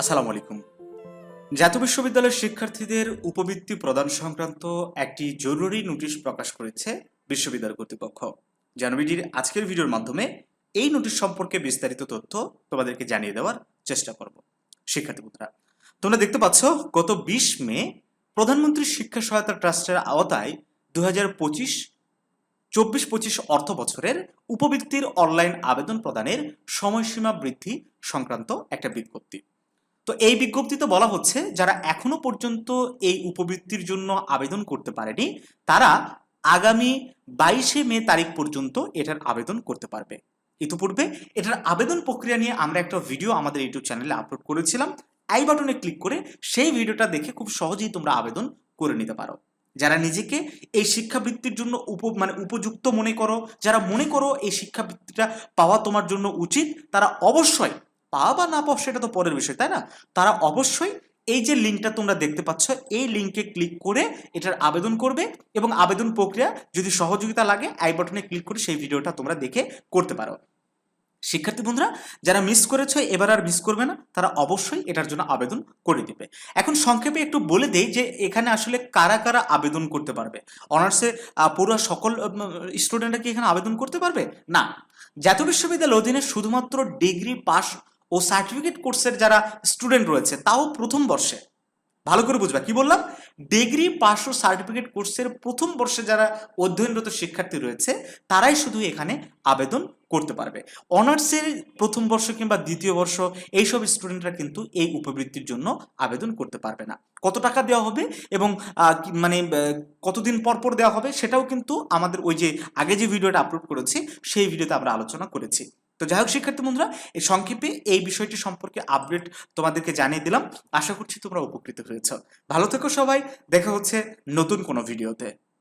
আসসালামু আলাইকুম। জাতীয় বিশ্ববিদ্যালয়ের শিক্ষার্থীদের উপবৃত্তি প্রদান সংক্রান্ত একটি জরুরি নোটিশ প্রকাশ করেছে বিশ্ববিদ্যালয় কর্তৃপক্ষ। জানুয়ারির আজকের ভিডিওর মাধ্যমে এই নোটিশ সম্পর্কে বিস্তারিত তথ্য তোমাদেরকে জানিয়ে দেওয়ার চেষ্টা করব। শিক্ষার্থী বন্ধুরা, তোমরা দেখতে পাচ্ছ, গত বিশ মে প্রধানমন্ত্রী শিক্ষা সহায়তা ট্রাস্টের আওতায় দু হাজার পঁচিশ চব্বিশ পঁচিশ অর্থ বছরের উপবৃত্তির অনলাইন আবেদন প্রদানের সময়সীমা বৃদ্ধি সংক্রান্ত একটা বিজ্ঞপ্তি। তো এই বিজ্ঞপ্তিতে বলা হচ্ছে, যারা এখনও পর্যন্ত এই উপবৃত্তির জন্য আবেদন করতে পারেনি, তারা আগামী বাইশে মে তারিখ পর্যন্ত এটার আবেদন করতে পারবে। ইতিপূর্বে এটার আবেদন প্রক্রিয়া নিয়ে আমরা একটা ভিডিও আমাদের ইউটিউব চ্যানেলে আপলোড করেছিলাম। আই বাটনে ক্লিক করে সেই ভিডিওটা দেখে খুব সহজেই তোমরা আবেদন করে নিতে পারো। যারা নিজেকে এই শিক্ষাবৃত্তির জন্য উপ মানে উপযুক্ত মনে করো, যারা মনে করো এই শিক্ষাবৃত্তিটা পাওয়া তোমার জন্য উচিত, তারা অবশ্যই পাওয়া বা না পাওয়া সেটা তো পরের বিষয়, তাই না? তারা অবশ্যই এই যে লিঙ্কটা তোমরা দেখতে পাচ্ছ, এই লিঙ্কে ক্লিক করে এটার আবেদন করবে এবং আবেদন প্রক্রিয়া যদি সহযোগিতা লাগে আই বাটনে ক্লিক করে সেই ভিডিওটা তোমরা দেখে করতে পারো। শিক্ষার্থী বন্ধুরা, যারা মিস করেছ, এবার আর মিস করবে না, তারা অবশ্যই এটার জন্য আবেদন করে দিবে। এখন সংক্ষেপে একটু বলে দেই যে এখানে আসলে কারা কারা আবেদন করতে পারবে? অনার্সে পুরো সকল স্টুডেন্টরা কি এখানে আবেদন করতে পারবে? না। জাতীয় বিশ্ববিদ্যালয়ের অধীনে শুধুমাত্র ডিগ্রি পাস ও সার্টিফিকেট কোর্সের যারা স্টুডেন্ট রয়েছে, তাও প্রথম বর্ষে। ভালো করে বুঝবা, কি বললাম? ডিগ্রি পাস ও সার্টিফিকেট কোর্সের প্রথম বর্ষে যারা অধ্যয়নরত শিক্ষার্থী রয়েছে, তারাই শুধু এখানে আবেদন করতে পারবে। অনার্সের প্রথম বর্ষ কিংবা দ্বিতীয় বর্ষ, এইসব স্টুডেন্টরা কিন্তু এই উপবৃত্তির জন্য আবেদন করতে পারবে না। কত টাকা দেওয়া হবে এবং মানে কতদিন পর পর দেওয়া হবে, সেটাও কিন্তু আমাদের ওই যে, আগে যে ভিডিওটা আপলোড করেছি, সেই ভিডিওতে আমরা আলোচনা করেছি। তো যাই হোক, শিক্ষার্থী বন্ধুরা, এই সংক্ষেপে এই বিষয়টি সম্পর্কে আপডেট তোমাদেরকে জানিয়ে দিলাম। আশা করছি তোমরা উপকৃত হয়েছ। ভালো থেকো সবাই, দেখা হচ্ছে নতুন কোনো ভিডিওতে